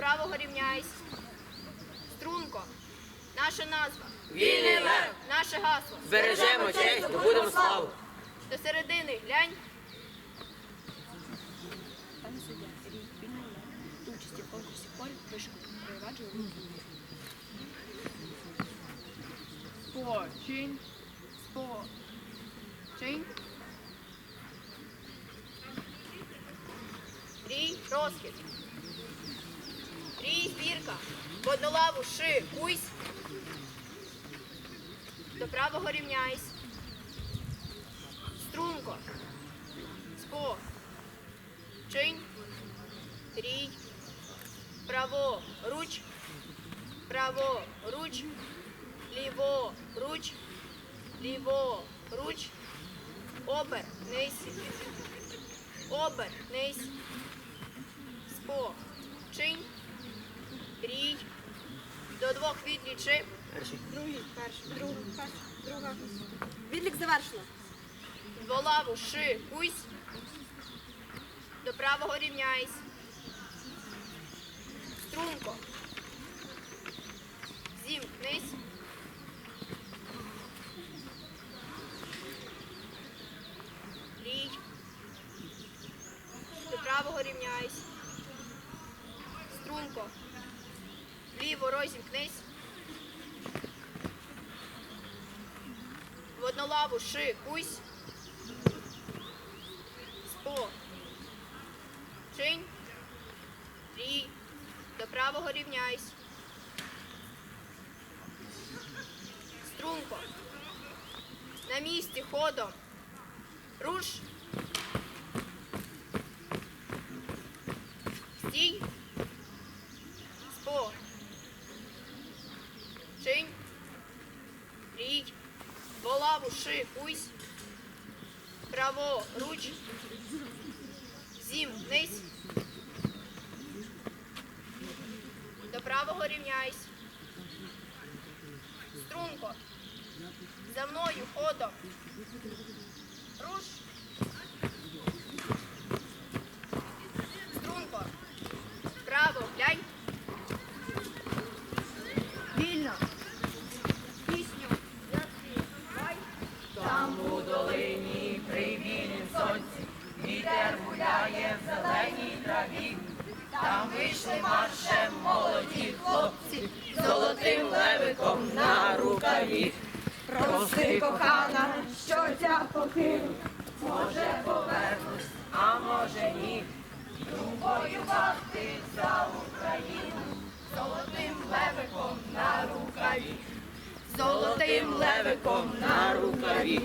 правого рівняйсь. Струнко. Наша назва. Вільний лев! Наше гасло. Збережемо честь, здобудемо славу! До середини глянь. Пане суддя, рій вільний лев до участі в конкурсі поль вишукати проваджував Спо, чинь, Рій розхід. Рій збірка. В одну лаву ши, куйсь. До правого рівняйсь. Струнко. Спо. Чинь. Рій. Право руч. Право руч. Ліво руч. Ліво руч. Обер низ. Обер низ. Спо. Чинь. Рій. До двох відлічи. Перший. Другий, перший, другий, перший, друга. Відлік завершено. Дволаву ши, кусь. До правого рівняйсь. Струнко. Зімкнись. Рій. До правого рівняйсь. Струнко. Вліво розімкнись. В одну лаву ши, кусь. Спо. Чинь. Рій. До правого рівняйсь. Струнко. На місці ходом. Руш. Стій. Спо. Чинь. Рій. Кусь. Право, руч. Зім, вниз. До правого рівняйсь. Струнко. За мною ходом. Руш. Гуляє в зеленій траві. Там вийшли маршем молоді хлопці, золотим левиком на рукаві. Прости, кохана, що ця покину, може повернусь, а може ні. Другою варти за Україну, золотим левиком на рукаві, золотим левиком на рукаві.